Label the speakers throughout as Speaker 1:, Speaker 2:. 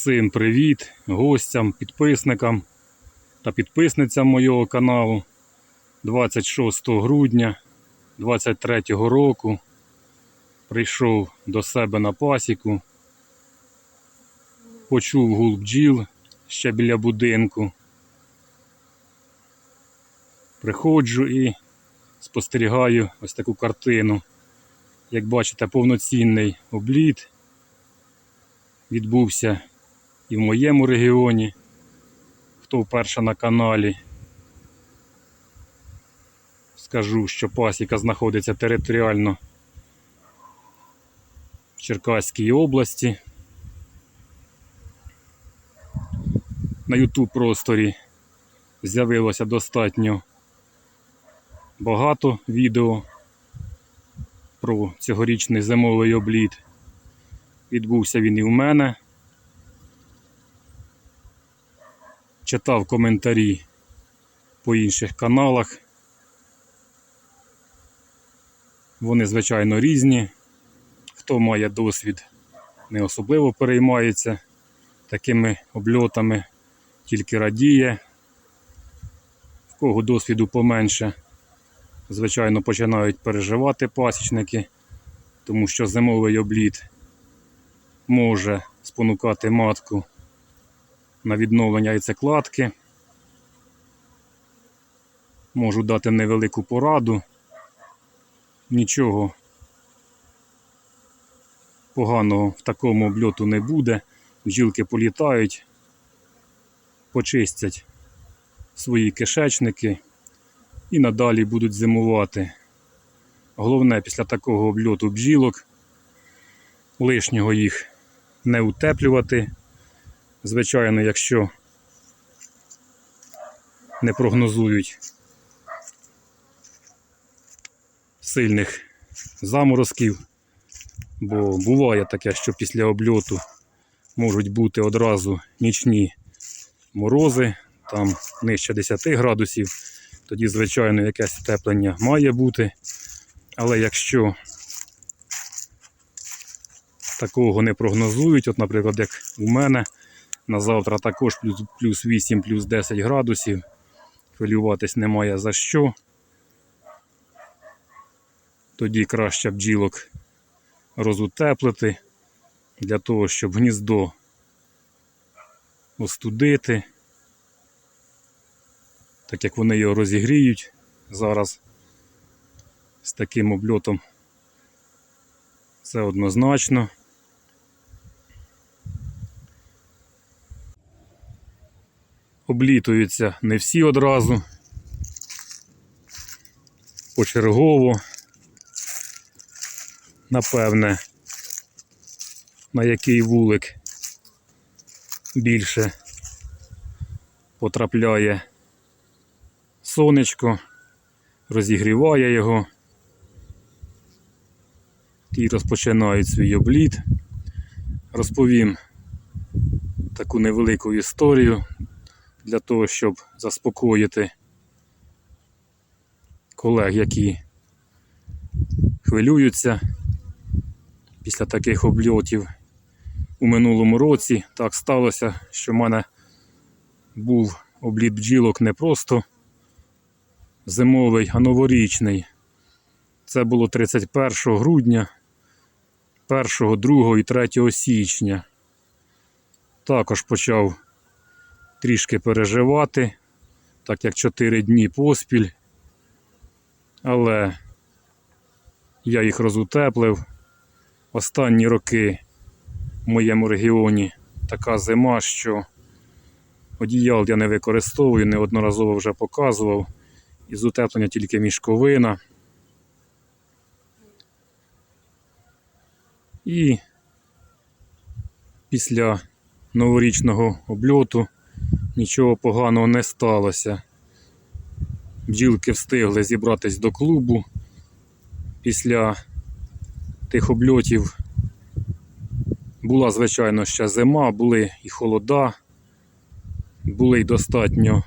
Speaker 1: Всім привіт гостям, підписникам та підписницям моєго каналу 26 грудня 23 року прийшов до себе на пасіку, почув гул бджіл ще біля будинку. Приходжу і спостерігаю ось таку картину. Як бачите, повноцінний обліт відбувся і в моєму регіоні. Хто вперше на каналі, скажу, що пасіка знаходиться територіально в Черкаській області. На YouTube просторі з'явилося достатньо багато відео про цьогорічний зимовий обліт. Відбувся він і в мене. Читав коментарі по інших каналах. Вони, звичайно, різні. Хто має досвід, не особливо переймається такими обльотами, тільки радіє. В кого досвіду поменше, звичайно, починають переживати пасічники, тому що зимовий обліт може спонукати матку на відновлення яйцекладки. Можу дати невелику пораду. Нічого поганого в такому обльоту не буде. Бджілки політають, почистять свої кишечники і надалі будуть зимувати. Головне після такого обльоту бджілок лишнього їх не утеплювати. Звичайно, якщо не прогнозують сильних заморозків, бо буває таке, що після обльоту можуть бути одразу нічні морози, там нижче 10 градусів, тоді, звичайно, якесь утеплення має бути. Але якщо такого не прогнозують. От, наприклад, як у мене на завтра також плюс, плюс 8, плюс 10 градусів. Хвилюватись немає за що. Тоді краще бджілок розутеплити для того, щоб гніздо остудити, так як вони його розігріють зараз з таким обльотом. Це однозначно. Облітуються не всі одразу. Почергово. Напевне, на який вулик більше потрапляє сонечко, розігріває його. Ті розпочинають свій обліт. Розповім таку невелику історію для того, щоб заспокоїти колег, які хвилюються після таких обльотів. У минулому році так сталося, що в мене був обліт бджілок не просто зимовий, а новорічний. Це було 31 грудня, 1, 2 і 3 січня. Також почав трішки переживати, так як 4 дні поспіль. Але я їх розутеплив. Останні роки в моєму регіоні така зима, що одіял я не використовую, неодноразово вже показував. Із утеплення тільки мішковина. І після новорічного обльоту нічого поганого не сталося. Бджілки встигли зібратись до клубу. Після тих обльотів була, звичайно, ще зима, були і холода, були й достатньо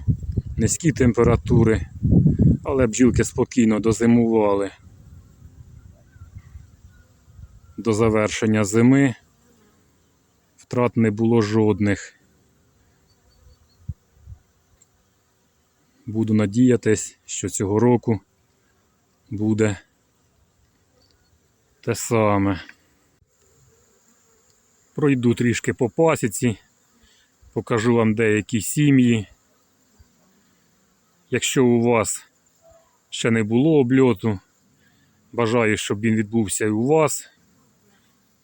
Speaker 1: низькі температури, але бджілки спокійно дозимували до завершення зими. Втрат не було жодних. Буду надіятись, що цього року буде те саме. Пройду трішки по пасіці, покажу вам деякі сім'ї. Якщо у вас ще не було обльоту, бажаю, щоб він відбувся і у вас.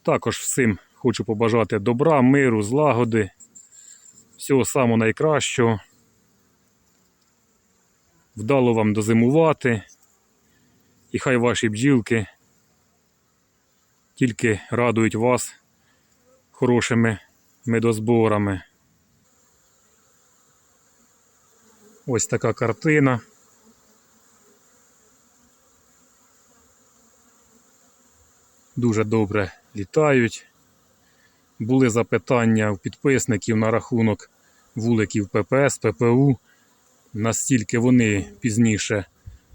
Speaker 1: Також всім хочу побажати добра, миру, злагоди, всього самого найкращого. Вдало вам дозимувати, і хай ваші бджілки тільки радують вас хорошими медозборами. Ось така картина. Дуже добре літають. Були запитання у підписників на рахунок вуликів ППС, ППУ. Настільки вони пізніше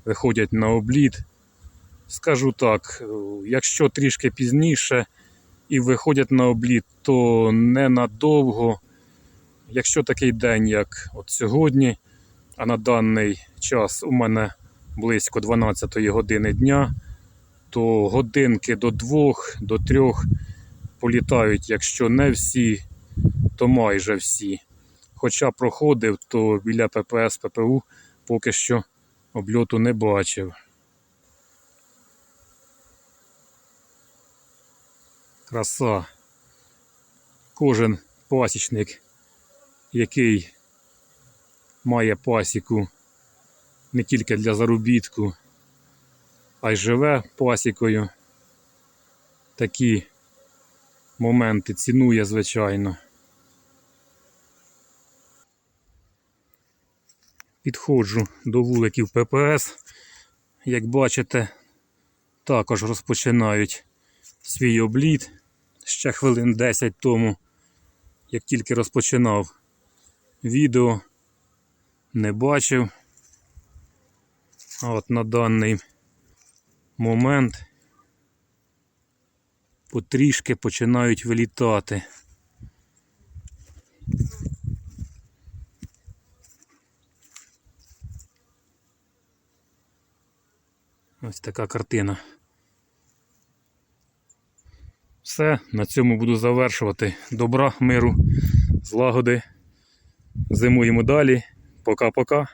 Speaker 1: виходять на обліт. Скажу так, якщо трішки пізніше і виходять на обліт, то ненадовго. Якщо такий день, як от сьогодні, а на даний час у мене близько 12 години дня, то годинки до двох, до трьох політають, якщо не всі, то майже всі. Хоча проходив, то біля ППС, ППУ поки що обльоту не бачив. Краса. Кожен пасічник, який має пасіку не тільки для заробітку, а й живе пасікою. Такі моменти цінує, звичайно. Підходжу до вуликів ППС. Як бачите, також розпочинають свій обліт ще хвилин 10 тому, як тільки розпочинав відео, не бачив. А от на даний момент потрішки починають вилітати. Ось така картина. Все, на цьому буду завершувати. Добра, миру, злагоди. Зимуємо далі. Пока-пока.